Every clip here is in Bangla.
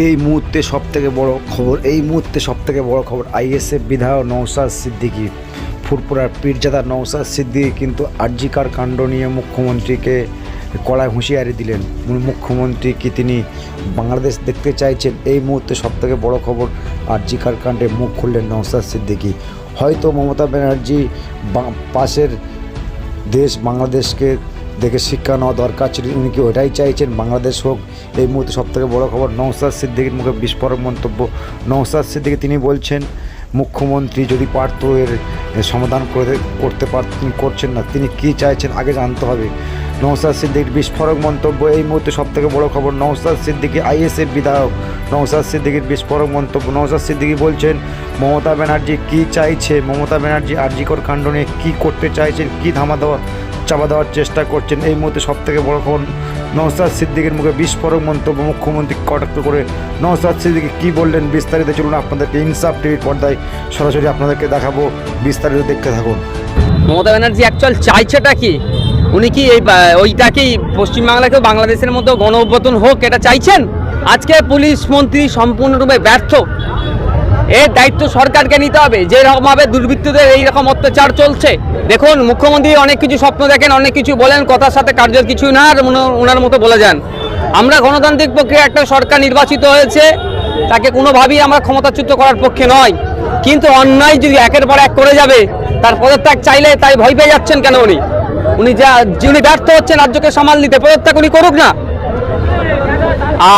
এই মুহূর্তে সব থেকে বড় খবর, এই মুহূর্তে সব থেকে বড় খবর আইএসএফ বিধায়ক নৌসাদ সিদ্দিকী। ফুরপুরার পীরজাদা নৌসাদ সিদ্দিকী কিন্তু আরজিকার কাণ্ড নিয়ে মুখ্যমন্ত্রীকে কড়ায় হুঁশিয়ারি দিলেন। মুখ্যমন্ত্রী কি তিনি বাংলাদেশ দেখতে চাইছেন? এই মুহূর্তে সব থেকে বড় খবর আরজিকার কাণ্ডে মুখ খুললেন নৌসাদ সিদ্দিকী। হয়তো মমতা ব্যানার্জি পাশের দেশ বাংলাদেশকে দেখে শিক্ষা নেওয়া দরকার ছিল। উনি কি ওটাই চাইছেন? বাংলাদেশ হোক, এই মুহূর্তে সবথেকে বড় খবর নৌসাদ সিদ্দিকির মুখে বিস্ফোরক মন্তব্য। নৌসাদ সিদ্দিকি তিনি বলছেন, মুখ্যমন্ত্রী যদি পারত, এর সমাধান করে, করতে পার করছেন না। তিনি কি চাইছেন আগে জানতে হবে। নৌসাদ সিদ্দিকির বিস্ফোরক মন্তব্য, এই মুহূর্তে সবথেকে বড় খবর নৌসাদ সিদ্দিকি, আইএসএফ বিধায়ক। নৌসাদ সিদ্দিকির বিস্ফোরক মন্তব্য নৌসাদ সিদ্দিকি বলছেন, মমতা ব্যানার্জি কি চাইছে? মমতা ব্যানার্জি আরজিকর কাণ্ড নিয়ে কী করতে চাইছেন? কী ধামা দেওয়া চাপা দেওয়ার চেষ্টা করছেন। এই মুহূর্তে সব থেকে বড় খবর নৌসাদ সিদ্দিকের মুখে বিস্ফোরক মন্তব্য মুখ্যমন্ত্রী কটাক্ষ করে। নৌসাদ সিদ্দিকি কী বললেন বিস্তারিত চলুন আপনাদেরকে ইনসাফ টিভির পর্দায় সরাসরি আপনাদেরকে দেখাবো। বিস্তারিত দেখতে থাকুন। মমতা ব্যানার্জি অ্যাকচুয়াল চাইছেটা কি? উনি কি এই ওইটাকেই পশ্চিমবাংলাকে বাংলাদেশের মতো গণ অভ্যুত্থান হোক, এটা চাইছেন? আজকে পুলিশ মন্ত্রী সম্পূর্ণরূপে ব্যর্থ। এর দায়িত্ব সরকারকে নিতে হবে। যেরকমভাবে দুর্বৃত্তদের এই রকম অত্যাচার চলছে দেখুন, মুখ্যমন্ত্রী অনেক কিছু স্বপ্ন দেখেন, অনেক কিছু বলেন, কথার সাথে কার্যের কিছু না, আর ওনার মতো বলে যান। আমরা গণতান্ত্রিক পক্ষে একটা সরকার নির্বাচিত হয়েছে, তাকে কোনোভাবেই আমরা ক্ষমতাচ্যুত করার পক্ষে নয়। কিন্তু অন্যায় যদি একের পর এক করে যাবে, তার পদত্যাগ চাইলে তাই ভয় পেয়ে যাচ্ছেন কেন উনি? উনি যা যিনি ব্যর্থ হচ্ছেন, রাজ্যকে সামাল নিতে পদত্যাগ উনি করুক না।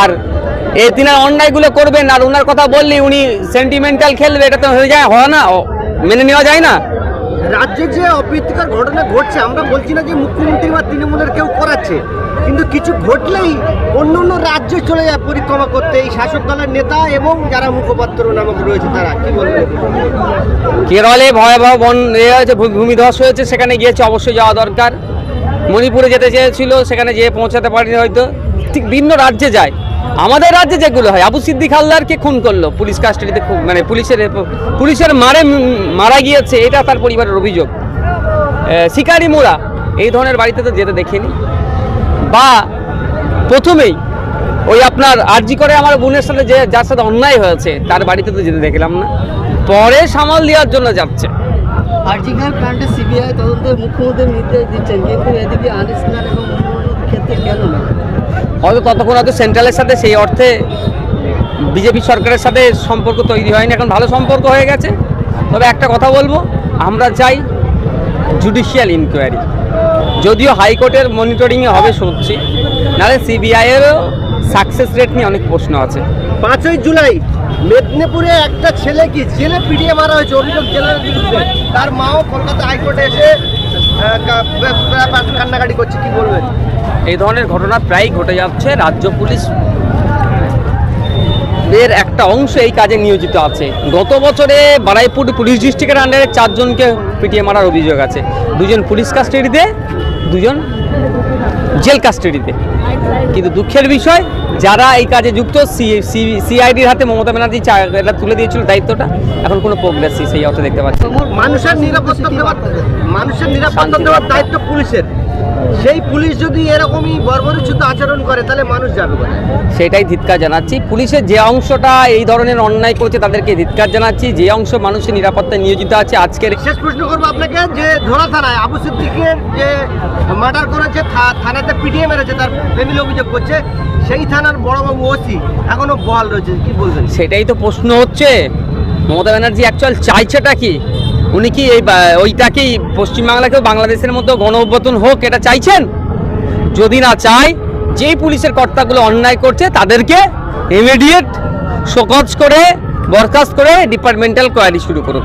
আর এই তিনার অন্যায়গুলো করবেন, আর ওনার কথা বললি, উনি সেন্টিমেন্টাল খেলবে, এটা তো হয়ে যায়, হয় না? মেনে নেওয়া যায় না? রাজ্যে যে অপ্রীতিকর ঘটনা ঘটছে, আমরা বলছি না যে মুখ্যমন্ত্রী বা তৃণমূলের কেউ করাচ্ছে, কিন্তু কিছু ঘটলেই অন্য অন্য রাজ্যে চলে যায় পরিক্রমা করতে। এই শাসক দলের নেতা এবং যারা মুখপাত্র নামক রয়েছে তারা, কি বলবেন কেরলে ভয়াবহ বন ভূমিধস হয়েছে, সেখানে গিয়েছে অবশ্যই যাওয়া দরকার। মণিপুরে যেতে চেয়েছিল, সেখানে যেয়ে পৌঁছাতে পারেনি হয়তো। ঠিক ভিন্ন রাজ্যে যায়। আমাদের রাজ্যে যেগুলো হয়, আবু সিদ্দিক হালদারকে খুন করল পুলিশ কাস্টাডিতে মানে পুলিশের পুলিশের মারে মারা গিয়েছে, এটা তার পরিবারের অভিযোগ। শিকারি মোড়া, এই ধরনের বাড়িতে তো যেতে দেখিনি। বা প্রথমেই ওই আপনার আরজি করে আমার বোনের সাথে যে, যার সাথে অন্যায় হয়েছে, তার বাড়িতে তো যেতে দেখলাম না। পরে সামাল দেওয়ার জন্য যাচ্ছে। সিবিআই তদন্তে মুখ্যমন্ত্রী নির্দেশ দিচ্ছেন, কিন্তু এদিকে আনিস খান এবং ক্ষেত্রে কেন না? হয়তো ততক্ষণ হয়তো সেন্ট্রালের সাথে সেই অর্থে বিজেপি সরকারের সাথে সম্পর্ক তৈরি হয়নি, এখন ভালো সম্পর্ক হয়ে গেছে। তবে একটা কথা বলব, আমরা চাই জুডিশিয়াল ইনকোয়ারি যদিও হাইকোর্টের মনিটরিংয়ে হবে শুনছি, নাহলে সিবিআইয়েরও সাকসেস রেট নিয়ে অনেক প্রশ্ন আছে। পাঁচই জুলাই, মেদিনীপুরে একটা ছেলে কি, জেলে পিটিয়ে মারা হয়েছে, অভিযোগ জেলের বিরুদ্ধে। তার মাও কলকাতা হাইকোর্টে এসে কান্নাকাটি করছে, কি বলবেন? এই ধরনের ঘটনা প্রায়ই ঘটে যাচ্ছে, রাজ্য পুলিশ এর একটা অংশ এই কাজে নিয়োজিত আছে। গত বছরে বারাইপুর পুলিশ ডিস্ট্রিক্টের আন্ডারে চারজনকে পিটিয়ে মারার অভিযোগ আছে। দুজন পুলিশ কাস্টাডিতে দুজন জেল কাস্টাডিতে কিন্তু দুঃখের বিষয় যারা এই কাজে যুক্ত সিআইডির হাতে মমতা ব্যানার্জি চা- এটা তুলে দিয়েছিল দায়িত্বটা এখন কোনো প্রোগ্রেস সেই অর্থে দেখতে পাচ্ছি মানুষের নিরাপত্তা দেওয়ার মানুষের নিরাপত্তা দেওয়ার দায়িত্ব পুলিশের। সেই পুলিশ যদি এরকমই বর্বরচ্যুত আচরণ করে তাহলে মানুষ যাবে? সেটাই ধিৎকার জানাচ্ছি। পুলিশের যে অংশটা এই ধরনের অন্যায় করছে তাদেরকে ধিৎকার জানাচ্ছি। যে অংশ মানুষের নিরাপত্তায় নিয়োজিত আছে আজকের শেষ প্রশ্ন করব আপনাকে যে ধরা থানায় আবু সিদ্দিকের যে মার্ডার করেছে থা- থানাতে পিটিয়ে মেরেছে তার ফ্যামিলি অভিযোগ করছে। সেই থানার বড়বাবু ওসি, এখনও বহাল রয়েছে, কি বলবেন? সেটাই তো প্রশ্ন হচ্ছে। মমতা ব্যানার্জি অ্যাকচুয়াল চাইছেটা কি? উনি কি এই ওইটাকেই পশ্চিমবাংলাকেও বাংলাদেশের মতো গণ অভ্যুত্থান হোক, এটা চাইছেন? যদি না চায়, যেই পুলিশের কর্তাগুলো অন্যায় করছে, তাদেরকে ইমিডিয়েট শোকজ করে, বরখাস্ত করে ডিপার্টমেন্টাল কোয়ারি শুরু করুক।